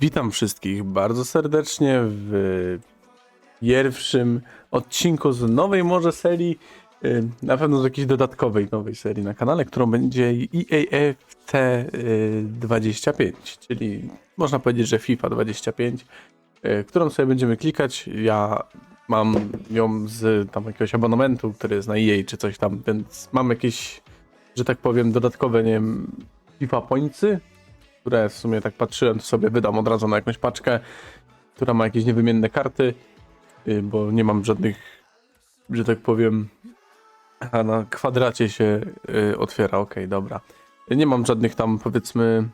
Witam wszystkich bardzo serdecznie w pierwszym odcinku z nowej może serii, y, na pewno z jakiejś dodatkowej nowej serii na kanale, którą będzie E EAFC 25, czyli można powiedzieć, że FIFA 25, y, którą sobie będziemy klikać. Ja mam ją z tam jakiegoś abonamentu, który jest na EA czy coś tam, więc mam jakieś, że tak powiem, dodatkowe, nie wiem, FIFA pointsy, które w sumie tak patrzyłem, to sobie wydam od razu na jakąś paczkę, która ma jakieś niewymienne karty, y, bo nie mam żadnych, że tak powiem, a na kwadracie się y, otwiera, okej, dobra. Nie mam żadnych tam, powiedzmy,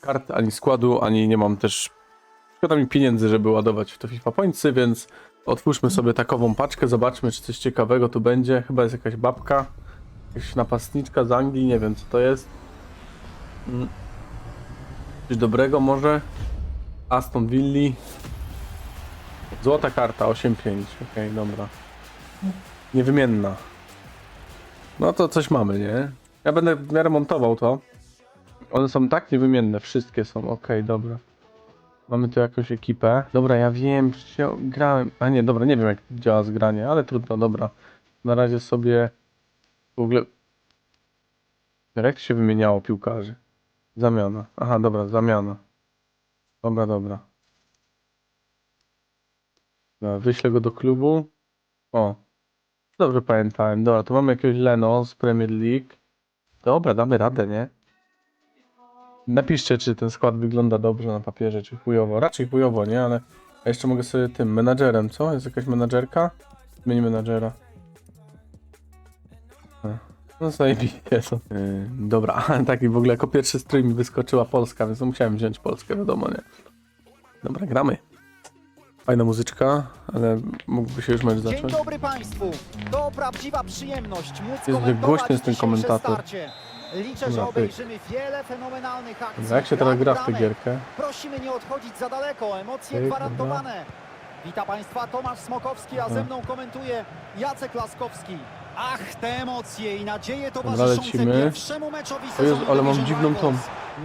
kart, ani składu, ani nie mam też, szkoda mi pieniędzy, żeby ładować w to FIFA Pointsy, więc otwórzmy sobie takową paczkę, zobaczmy, czy coś ciekawego tu będzie. Chyba jest jakaś babka, jakaś napastniczka z Anglii, nie wiem co to jest. Mm. Coś dobrego może? Aston Villa. Złota karta 8-5. Okej, dobra. Niewymienna. No to coś mamy, nie? Ja będę w miarę montował to. One są tak niewymienne, wszystkie są. Okej, dobra. Mamy tu jakąś ekipę. Dobra, ja wiem, grałem. A nie, dobra, nie wiem jak działa zgranie, ale trudno, dobra. Na razie sobie w ogóle. Jak się wymieniało piłkarzy? Zamiana. Aha, dobra, zamiana. Dobra, dobra. Dobra, wyślę go do klubu. O. Dobrze pamiętałem. Dobra, tu mamy jakiegoś Leno z Premier League. Dobra, damy radę, nie? Napiszcie, czy ten skład wygląda dobrze na papierze, czy chujowo. Raczej chujowo, nie? Ale ja jeszcze mogę sobie tym menadżerem, co? Jest jakaś menadżerka? Zmień menadżera. No zajebiście są. Yy, dobra, taki w ogóle jako pierwszy strój mi wyskoczyła Polska, więc no musiałem wziąć Polskę, wiadomo, nie? Dobra, gramy. Fajna muzyczka, ale mógłby się już mecz Dzień zacząć. dobry Państwu! To prawdziwa przyjemność móc komentować głośny jest ten komentator. starcie. Liczę, że Dobra, obejrzymy wiele fenomenalnych akcji. Dobra, jak się teraz gra w tę gierkę? Prosimy nie odchodzić za daleko, emocje Ty, gwarantowane. Witam Państwa, Tomasz Smokowski, a Dobra. ze mną komentuje Jacek Laskowski. Ach, te emocje i nadzieje towarzyszące lecimy. pierwszemu meczowi O sezonu Jezu, ale mam Division dziwną. Rivals.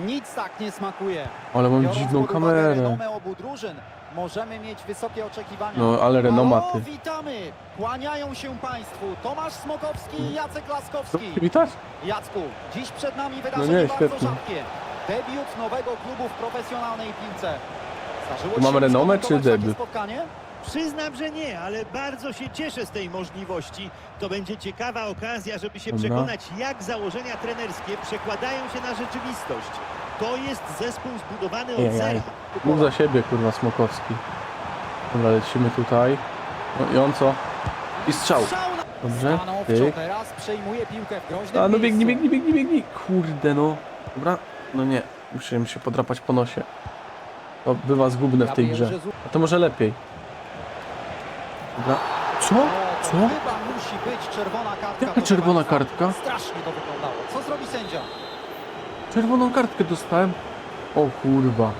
Nic tak nie smakuje. Ale mam Biorąc dziwną pod uwagę kamerę. renomę obu drużyn, możemy mieć wysokie oczekiwania. No, ale renomaty. O, witamy! Kłaniają się Państwu Tomasz Smokowski i Jacek Laskowski. Witasz? Jacku, dziś przed nami No wydarzenie nie, bardzo świetnie. rzadkie. Debiut nowego klubu w profesjonalnej piłce. Zdarzyło Tu ci mamy się renomę skomentować czy takie debiut? spotkanie? Przyznam, że nie, ale bardzo się cieszę z tej możliwości. To będzie ciekawa okazja, żeby się Dobra. przekonać, jak założenia trenerskie przekładają się na rzeczywistość. To jest zespół zbudowany od zera. Mów za siebie, kurwa, Smokowski. Dobra, lecimy tutaj. No i on co? I strzał. Strzał na... Dobrze. Stanowczo Tyk. teraz przejmuje piłkę w groźnym A no biegnij, miejscu. biegnij, biegnij, biegnij. Kurde no. Dobra. No nie. Musiałem się podrapać po nosie. To bywa zgubne w tej grze. A to może lepiej. Dobra. Co? Co? Chyba musi być czerwona kartka. Jaka czerwona kartka? Strasznie to wyglądało. Co zrobi sędzia? Czerwoną kartkę dostałem. O kurwa.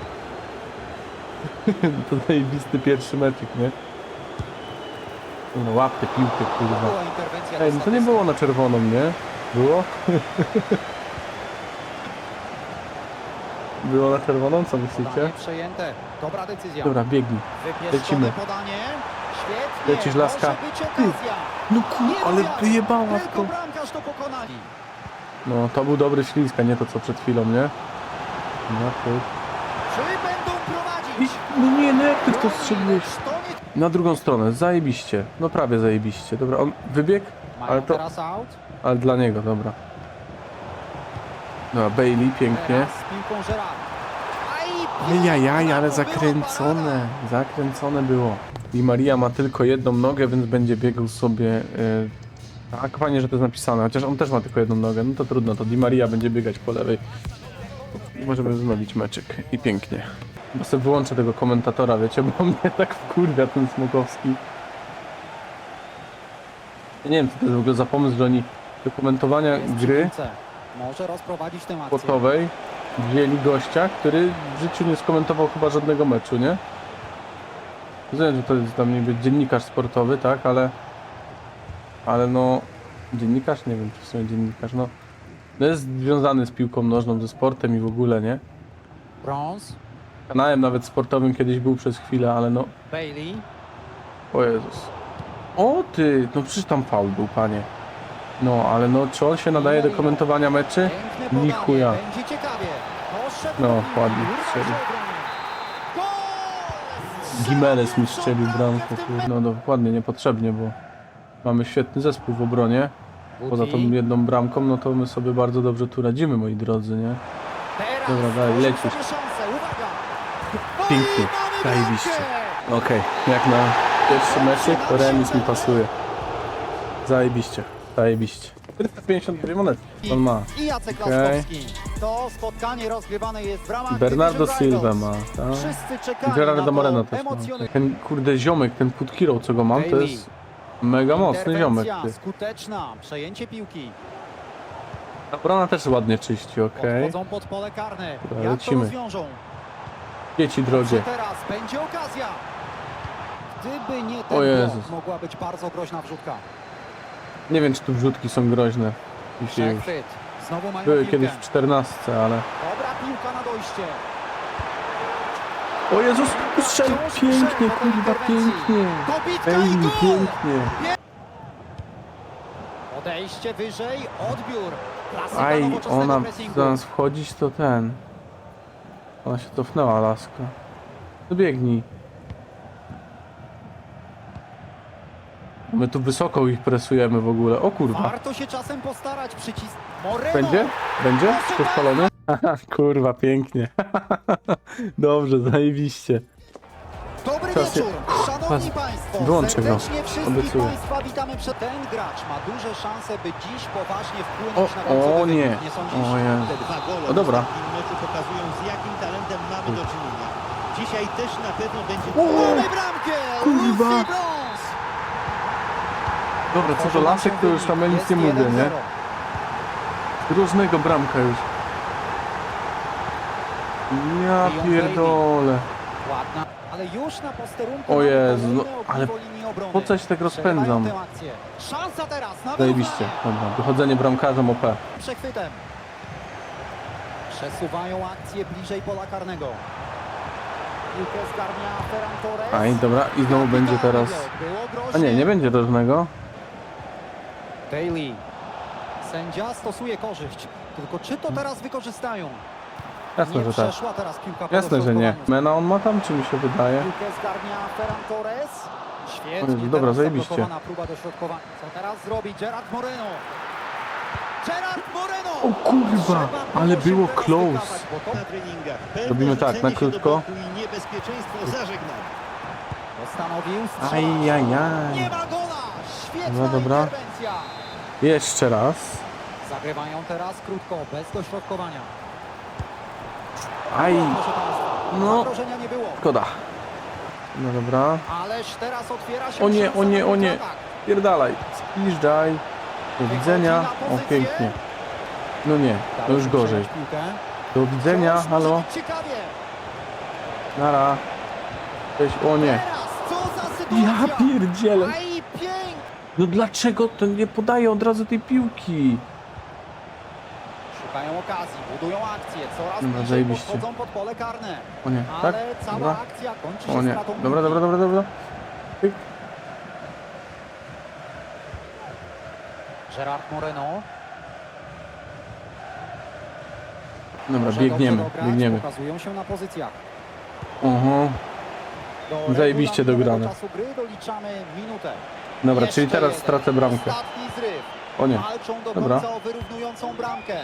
to zajebisty pierwszy meczek, nie? No łap tę piłkę, kurwa. Była interwencja Ej, no to nie było na czerwoną, nie? Było? było na czerwoną, co myślicie? Podanie przejęte. Dobra decyzja. Dobra, biegnij. Wypieszczone lecimy. podanie. Świetnie. Lecisz, laska. Może być okazja. No kur... Ale wywiad. wyjebała Tylko to. bramkarz to pokonali. No, to był dobry ślisk, a nie to co przed chwilą, nie? No, ty. Czy będą prowadzić? No nie, no jak ty w to strzeliłeś? To nie... Na drugą stronę, zajebiście. No prawie zajebiście. Dobra, on wybiegł, Mają Ale to- teraz ale dla niego, dobra. Dobra, Bailey, pięknie. Teraz z piłką Gerard. Aj, Ajajaj, ale zakręcone. Zakręcone było. Di Maria ma tylko jedną nogę, więc będzie biegł sobie. Yy... Tak, fajnie, że to jest napisane, chociaż on też ma tylko jedną nogę. No to trudno, to Di Maria będzie biegać po lewej. I możemy wznowić meczyk. I pięknie. Bo sobie wyłączę tego komentatora, wiecie, bo mnie tak wkurwia ten Smokowski. Ja nie wiem, co to jest w ogóle za pomysł, że oni do komentowania gry. Może rozprowadzić tę akcję. sportowej wzięli gościa, który w życiu nie skomentował chyba żadnego meczu, nie? Rozumiem, że to jest tam niby dziennikarz sportowy, tak, ale ale no dziennikarz, nie wiem czy w sumie dziennikarz, no no jest związany z piłką nożną, ze sportem i w ogóle, nie? Brąz. Kanałem nawet sportowym kiedyś był przez chwilę, ale no... Bailey. O Jezus. O ty! No przecież tam faul był, panie. No, ale no, czy on się nadaje do komentowania meczy? Piękne podanie, Ni chuja. Będzie ciekawie. No, ładnie strzelił. Gimenez mi strzelił Bramkę No dokładnie, niepotrzebnie, bo mamy świetny zespół w obronie. Poza tą jedną bramką, no to my sobie bardzo dobrze tu radzimy, moi drodzy, nie? Dobra, dalej, lecisz. No Pięknie, zajebiście. Okej, jak na pierwszy meczek, to remis mi pasuje. Zajebiście, zajebiście. 452 monety on ma. I Jacek. Laskowski. To spotkanie rozgrywane jest w ramach Bernardo Division Silva Rivals. ma, tak? Wszyscy czekali Gerardo na to Moreno też ma. emocjonujące Ten kurde ziomek, ten put co go mam, to jest mega mocny ziomek. Interwencja Ty. skuteczna, przejęcie piłki. Obrona też ładnie czyści, okej. Podchodzą pod pole karne. Dobra, Jak lecimy. to rozwiążą? Dzieci Czy drogie. teraz będzie okazja? Gdyby nie O ten blok, Jezus. mogła być bardzo groźna wrzutka. Nie wiem, czy tu wrzutki są groźne. Dzisiaj już. Znowu mają Były piłkę. kiedyś w 14, ale... Dobra piłka na dojście. O Jezus, Wciąż pięknie, kurwa, pięknie. I gol! pięknie. Odejście wyżej, odbiór. Klasyka Aj, nowoczesnego ona pressingu. zamiast wchodzić, to ten. Ona się cofnęła, laska. Dobiegnij. My tu wysoko ich presujemy w ogóle. O kurwa. Warto się czasem postarać, przycisk. Moreno! Będzie? Będzie? Czy spalony? Haha, kurwa, pięknie. Dobrze, zajebiście. Dobry Czas wieczór, je- szanowni państwo. wyłączę go. Serdecznie wszystkich Obiecuję. państwa witamy przed ten gracz. Ma duże szanse, by dziś poważnie O, wpłynąć na o końcowy nie. wynik. Nie sądzisz? O Jezu. Te dwa gole O, dobra. w ostatnim meczu pokazują z jakim talentem mamy do czynienia. Dzisiaj też na pewno będzie... Mamy bramkę! Kurwa. Lucy! Dobra, co do lasek, to już tam ja nic nie mówię, nie? Różnego bramka już. Ja pierdolę. Ale już na posterunku O Jezu, no, ale. Po co ja się tak rozpędzam? Szansa teraz na Zajebiście. Dobra, wychodzenie bramkarzem OP. Przechwytem. Przesuwają akcję bliżej pola karnego. Piłkę zgarnia Ferran Torres. Aj, dobra, i znowu będzie teraz... A nie, nie będzie różnego. Daly. Sędzia stosuje korzyść. Tylko czy to teraz wykorzystają? Jasne, nie że tak. przeszła teraz piłka po Jasne, że nie. dośrodkowaniu. Mena on ma tam, czy mi się wydaje? Piłkę zgarnia Ferran Torres. O Świetnie Jezu, dobra, teraz zajebiście. zablokowana próba dośrodkowania. Co teraz zrobi Gerard Moreno? Gerard Moreno! O kurwa, Trzeba ale było close. wykazać, bo to Na treningach. Pewne Robimy tak, rzucenie na się do krótko. boku I niebezpieczeństwo zażegnane. Postanowił strzał. Ajajaj. Nie ma gola! Świetna Dobra, dobra. interwencja. Jeszcze raz. Zagrywają teraz krótko, bez dośrodkowania. Aj, no. nie było. szkoda. No dobra. Ależ teraz otwiera się O nie, o nie, o nie. Pierdalaj. Zjeżdżaj. Do widzenia. O, pięknie. No nie, no już gorzej. Do widzenia, halo. Nara. Cześć, o nie. Ja pierdzielę. No dlaczego ten nie podaje od razu tej piłki? Szukają okazji, budują akcję, coraz Dobra, bliżej zajebiście. podchodzą pod pole karne. O nie, tak? Ale cała Dobra. akcja kończy się O nie. stratą Dobra, piłki. dobra, dobra, dobra. Pyk. Gerard Moreno. Dobra, Może biegniemy, dobrze dograć, biegniemy. Pokazują się na pozycjach. Oho. Do Zajebiście regulaminowego dograne. czasu gry doliczamy minutę. Dobra, Jeszcze czyli teraz jeden. stracę bramkę. Ostatni zryw. O nie, Walczą do Dobra. końca o wyrównującą bramkę.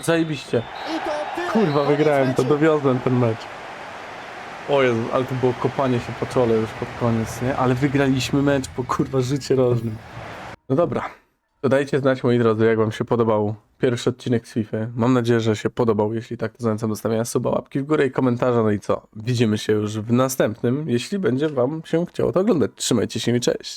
zajebiście. I to tyle. Kurwa, Koniec wygrałem to, meczu. dowiozłem ten mecz. O Jezu, ale to było kopanie się po czole już pod koniec, nie? Ale wygraliśmy mecz po kurwa życie rożnym. No dobra. To dajcie znać, moi drodzy, jak wam się podobał pierwszy odcinek z FIFA. Mam nadzieję, że się podobał. Jeśli tak, to zachęcam do stawiania suba, łapki w górę i komentarza. No i co? Widzimy się już w następnym, jeśli będzie wam się chciało to oglądać. Trzymajcie się i cześć.